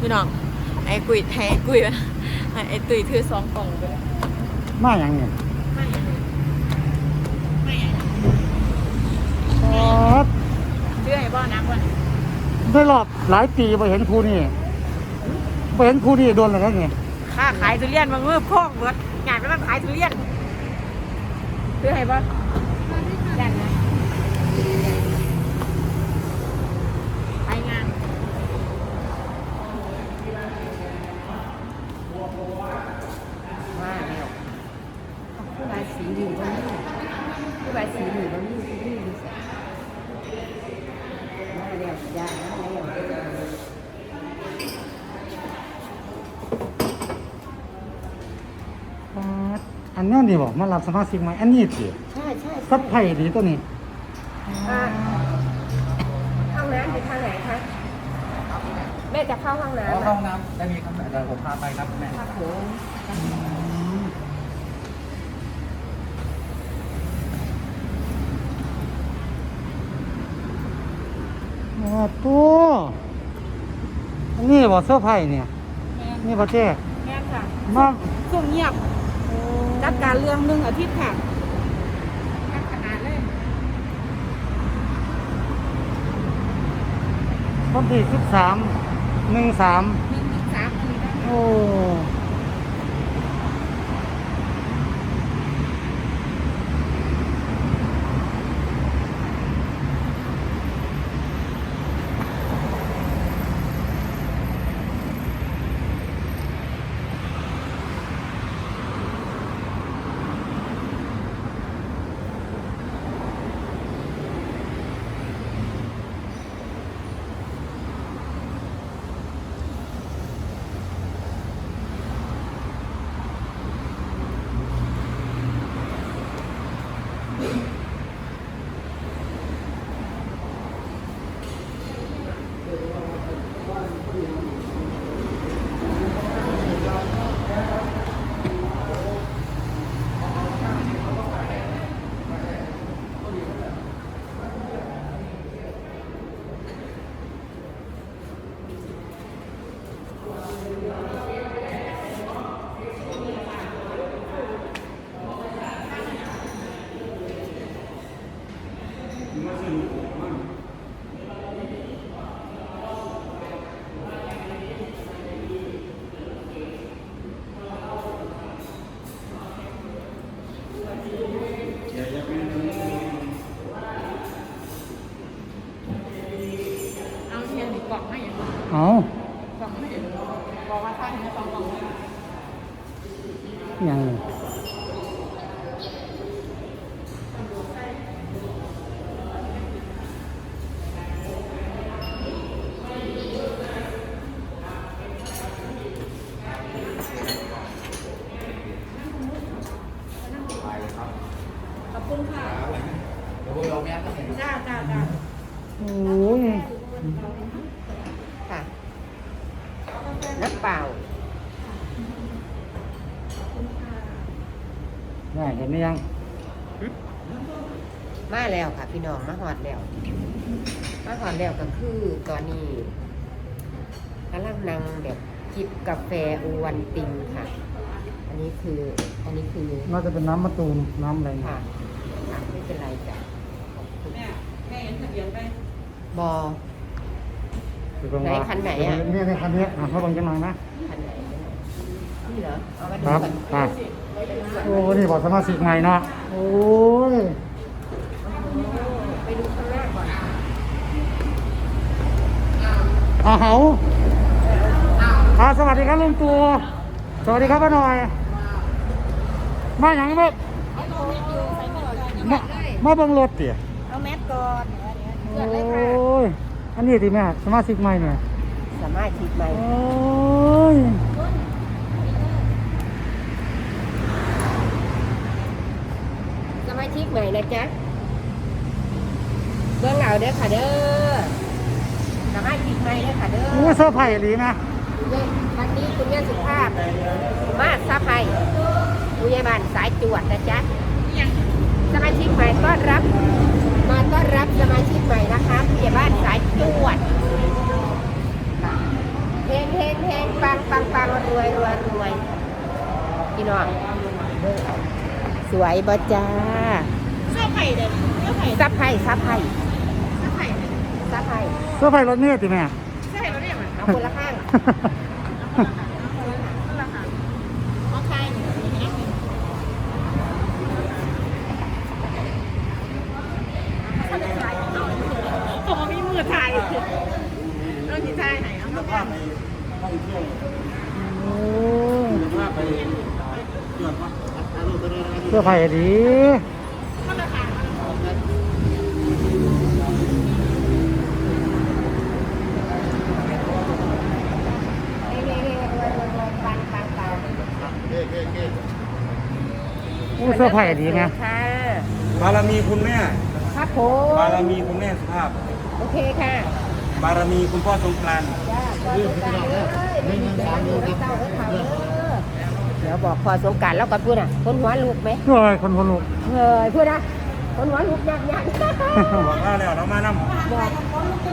พี่น้องไอ้กุยให้กุยให้ไอ้ตุยถือสองกล่องไปเลยมาอย่างเนี่ยไม่ไม่อ๋อชื่อให้บ่นักว่ะได้รอบหลายปีไปเห็นครูนี่ไปเห็นครูนี่โดนอะไรกันเนี่ยค่าขายทุเรียนบางมือพ่องเบิดงานก็ต้องขายทุเรียนชื่อให้บ่ยันนะไปงาน ว่าแล้วผู้ใบสีหนึ่งวันนี้ อันนี้ที่นี่ดูสิมาแล้วจ้ามาแล้วอันนี้นี่บอกมารับสมาชิกไหมอันนี้สิใช่ใช่ซับไผ่ดีตัวนี้ห้องน้ำอยู่ทางไหนคะแม่จะเข้าห้องน้ำห้องน้ำได้มีครับเดี๋ยวผมพาไปครับแม่ครับผม อ๋อตัวอันนี้บอกเสื้อไผ่เนี่ยนี่ประเทศแม่ค่ะมาช่วงเงียบจัดการเรื่องหนึ่งอาทิตย์ค่ะขนาดเลยวันที่สิบสามหนึ่งสามหนึ่งถึงสามปีได้โอ้เอ เอากล่องให้บอกว่าถ้าถึงจะสองกล่องเลยอย่างนี้ ขอบคุณค่ะ เดี๋ยวเราแม่ต้องเห็น จ้าจ้าจ้า โอ้ย ค่ะน้ำเปล่า ได้เห็นไหมยังมาแล้วค่ะ พี่น้องมาหอดแล้วมาหอดแล้วก็คือตอนนี้กำลังนั่งแบบจิบกาแฟอวันติงค่ะ อันนี้คืออันนี้คือน่าจะเป็นน้ำมะตูมน้ำอะไรเนี่ยค่ะค่ะไม่เป็นไรจ้ะขอบคุณแม่แม่เห็นทะเบียนไปบอคือตรงไหนคันไหนอะ เนี่ยในคันนี้อะเขาลงกันหน่อยนะอันไหนนี่เหรอเอามาดูครับกัน อะ โอ้ นี่บอกสมาชิกใหม่เนาะ โอ้ย ไปดูข้างหน้าก่อนอาเหาอ่าสวัสดีครับลุงตัวสวัสดีครับป้าหน่อย มาอย่างนี้มามามาเบังรถเตี๋ยเอาแมสก่อนโอ้ย อันนี้ดีแม่สมาชิกใหม่เนี่ยสามารถทิดไหมโอ้ย สมาชิกใหม่นะ จ๊ะเบื้องเหล่าเด้อค่ะเด้อสามารถทิดไหมเด้อค่ะเด้อโอ้ยเสื้อร์ไผ่ดีนะวันนี้คุณแม่สุภาพ มาสะพายผู้ใหญ่บ้านสายจวดนะจ๊ะสมาชิกใหม่ต้อนรับ มาต้อนรับสมาชิกใหม่นะคะผู้ใหญ่บ้านสายจวดเฮงเฮงรวยรวยรวยพี่น้องเบิ่งเอาสวยบ่จ้าเสื้อ ไผ่เด็ดเสื้อไผ่ซับไผ่ซับไผ่เสื้อไผ่ซับไผ่เสื้อไฟรถเมล์ติแม่ เสื้อไผ่เราเรียกมันเอาคนละข้างนั่นแหละค่ะของใครเนี่ยผมว่ามีมือถ่ายเราที่ถ่ายไหนเอามาโอ้เสื้อไฟดี โอ้เสื้อไฟดีไงค่ะบารมีคุณแม่ ครับผมบารมีคุณแม่สุภาพ โอเคค่ะ บารมีคุณพ่อสงกรานต์จ้าพอสงกรารเลยไม่มีแสงอยู่ในเต้าเอ้ยเขาเด้อเดี๋ยวบอกพอสงกรารแล้วก็พูดอะ คนหัวลูกไหมโอ้ยคนคนลุกเฮ้ยพูดอะคนหัวลูกยักยักบอกว่าแล้วเรามานำบอก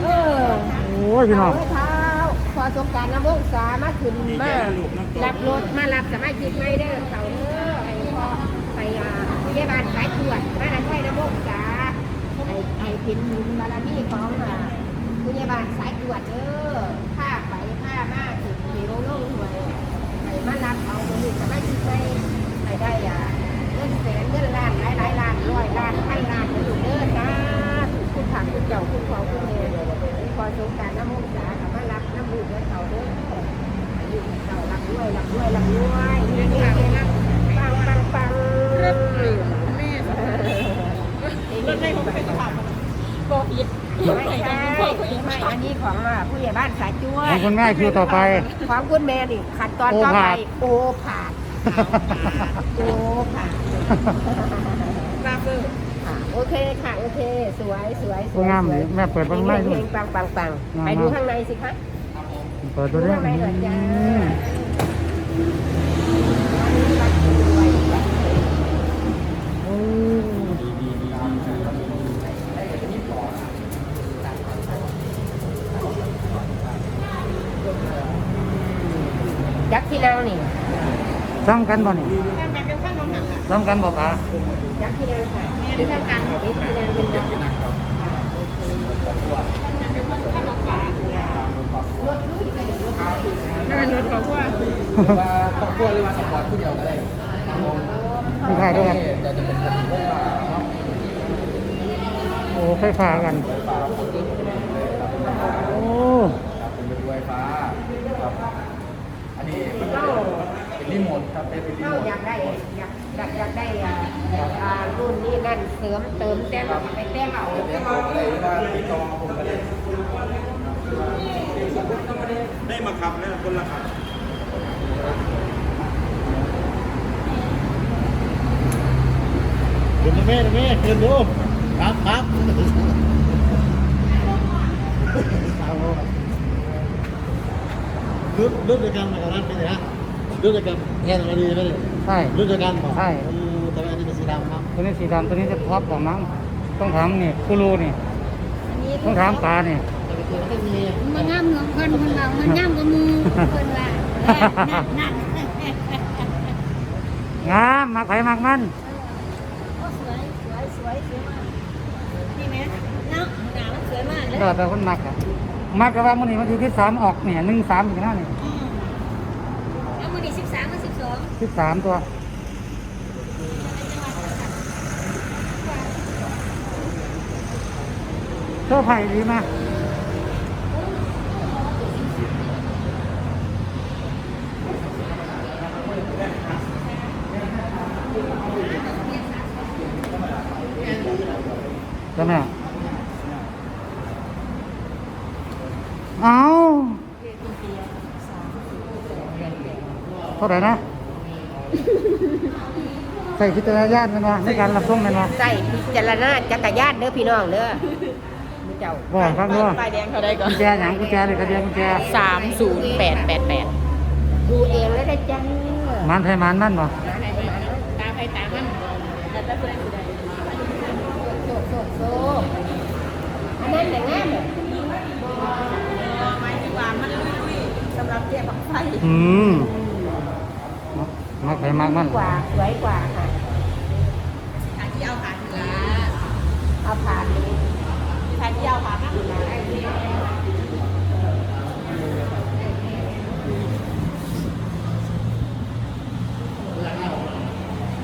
เออโอ้ยพี่น้องเาไว้เท้า พอสงกรารน้ำวงสามาขึ้นมารับรถมารับสมาชิกไม่ได้เขาเด้อไอ้พอไปอ่าพยาบาลสายตรวจมาใช้น้ำวงสาไอ้ไอ้พินบุนบารมีของอ่าพยาบาลสายตรวจเด้อผ้าไปผ้ามาถึงมีโรงโล่งหน่วยไอ้มารับเอาคนอื่นสมาชิกไม่ไอ้ได้อ่าเงินแสนเงินล้านหลายหลายล้านร้อยล้านพันล้านอยู่เด้อจ้าคุณผักคุณเจ้าคุณพ่อคุณแม่ พอสงกรารน้ำมุกสาค่ะมารับน้ำมูกและเขาเด้ออยู่เขา รับด้วยรับด้วยรับด้วยนี่นี่นี่ปังปังปังเริ่มหรือแม่รถในผมเป็นสภาพโบยิดไม่ใช่ไม่อันนี้ของอะผู้ใหญ่บ้านสายจ้วขยองคุณแม่คิวต่อไป ของคุณแม่นี่ขั้นตอนต่อไปโอผ่านโอผ่านลาเบอร์ค่ะโอเคค่ะโอเค สวยสวยสโอ้วยงามเลยแม่เปิดเบ้างไล่เพดูลงปังปังปังงามมากไปดูข้างในสิคะเปิดดูด้วยข้างในหน่อยจ้า โอ้ยักษ์ที่นางนี่ซ้ำกันบ่นี่ทำการเป็นข้างน้องหนักอะซ้ำกันบ่ปะยักษ์ที่นางค่ะเนี่ยเป็นการยักษ์ที่นางเป็นยักษ์นั่นรถของว่า ว่าครอบครัวหรือว่าสปอร์ตผู้เดียวก็ได้มีใครด้วยกันจะจะเป็นคนที่ว่าโอ้ไฟฟ้ากัน โอ้เป็นประตูไฟฟ้าครับอันนี้เป็นรีโมทครับเป็นรีโมทอยากได้อยากอยากอยากได้อ่ารุ่นนี้นั่นเสริมเติมแต่งไปแต่งเอาเรียกตัวก็ได้หรือว่าติดต่อผมก็ได้ได้มาขับแล้วคนละขับ เดี๋ยวแม่แม่เดินดูครับครับรุ่นรุ่นเดียวกันกับนั้นเป็นไงฮะรุ่นเดียวกันแค่ไหนดีไหมเนี่ยใช่ รุ่นเดียวกันบอกใช่ อืมแต่ว่าอันนี้เป็นสีดำครับตัวนี้สีดำตัวนี้จะท็อปของมั้งต้องถามนี่คูรูนี่ต้องถามตานี่ แต่เป็นสีไม่มีมันงามเงเพิ่นเพิ่นว่ามันงามกว่าหมูเพิ่นว่าเอ้ยนั่นนั่นงามมักไผ่มักมันโอ้สวยส วยสวยสวยมากนี่แม่เนาะหนามันสวยมากเลยก็แต่คนมักอะมักก็ว่ามันนี่มันที่ที่สามออกเนี่ยหนึ่งสามอีกแล้วนี่อืมแล้วมื้อนี้13กับ12ที่สามตัวเสื้อไผ่ดีมาก ใช่ไหมเอาเท่าไหร่นะใส่พิจารณญาณมันวะในการรับส่งมันวะใส่พิจารณาจักรยานเด้อพี่น้องเด้อมือเจ้าบอกครับว่าป้ายแดงเขาได้ก่อนกุญแจหยังกุญแจเลยกระเดียกุญแจสามศูนย์แปดแปดแปดดูเองแล้วได้จ้ามันไทยมันนั่นบ่มาไหนมาไหนตาใครตามันแต่ถ้าผู้ใดผู้ใด โซ โซโซอันนั้นแต่งงามไม้ที่วางมันลุยสำหรับแก้บังไฟอืมมักไปมักมันกว่าสวยกว่าค่ะทางที่เอาผ่านเหนือเอาผ่านนี้ทางที่เอาผ่านมากเหนือ